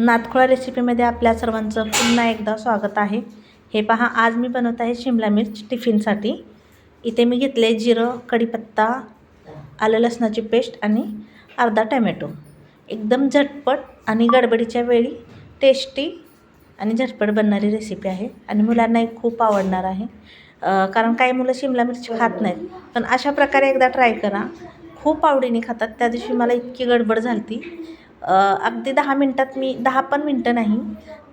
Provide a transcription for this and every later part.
नातखोळा रेसिपीमध्ये आपल्या सर्वांचं पुन्हा एकदा स्वागत आहे. हे पहा आज मी बनवत आहे शिमला मिर्च टिफिनसाठी. इथे मी घेतले जिरं कढीपत्ता आलं लसणाची पेस्ट आणि अर्धा टॅमॅटो. एकदम झटपट आणि गडबडीच्या वेळी टेस्टी आणि झटपट बनणारी रेसिपी आहे आणि मुलांनाही खूप आवडणार आहे. कारण काही मुलं शिमला मिरची खात नाहीत. पण अशा प्रकारे एकदा ट्राय करा. खूप आवडीने खातात. त्या दिवशी मला इतकी गडबड झाली अगदी दहा मिनटात मी दहा पण मिनटं नाही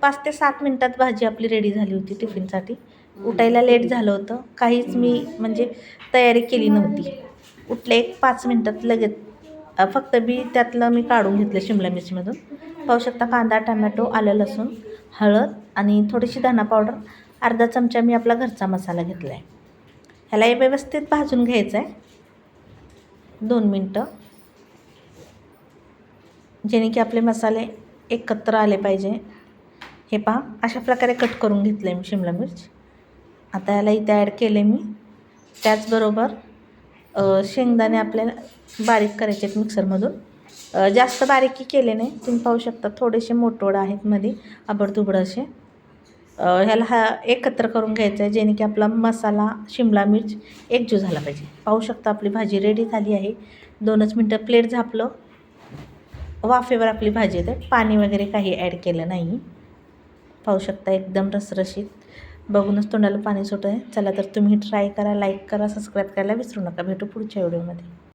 पाच ते सात मिनटात भाजी आपली रेडी झाली होती टिफिनसाठी. उठायला लेट झालं होतं. काहीच मी म्हणजे तयारी केली नव्हती. उठले एक पाच मिनटात लगेच. फक्त बी त्यातलं मी काढून घेतलं शिमला मिरचीमधून. पाहू शकता कांदा टमॅटो आलं लसूण हळद आणि थोडीशी धना पावडर अर्धा चमचा मी आपला घरचा मसाला घेतला आहे ह्याला व्यवस्थित भाजून घ्यायचं आहे दोन मिनटं. जेणे की आपले मसाले एकत्र आले पाहिजे. हे पहा अशा प्रकारे कट करून घेतलं आहे मी शिमला मिर्च. आता याला इथे ॲड केले मी. त्याचबरोबर शेंगदाणे आपल्याला बारीक करायचे आहेत मिक्सरमधून जास्त बारीकी केले नाही. तुम्ही पाहू शकता थोडेसे मोठोड आहेत मध्ये आबडधुबड असे. ह्याला हा एकत्र करून घ्यायचं आहे जेणे की आपला मसाला शिमला मिर्च एकजू झाला पाहिजे. पाहू शकता आपली भाजी रेडी झाली आहे. दोनच मिनटं प्लेट झापलं. वाफेवर आपली भाजी येते. पाणी वगैरे काही ॲड केलं नाही. पाहू शकता एकदम रसरशीत. बघूनच तोंडाला पाणी सुटं आहे चला तर तुम्ही ट्राय करा लाईक करा सबस्क्राईब करायला विसरू नका. भेटू पुढच्या व्हिडिओमध्ये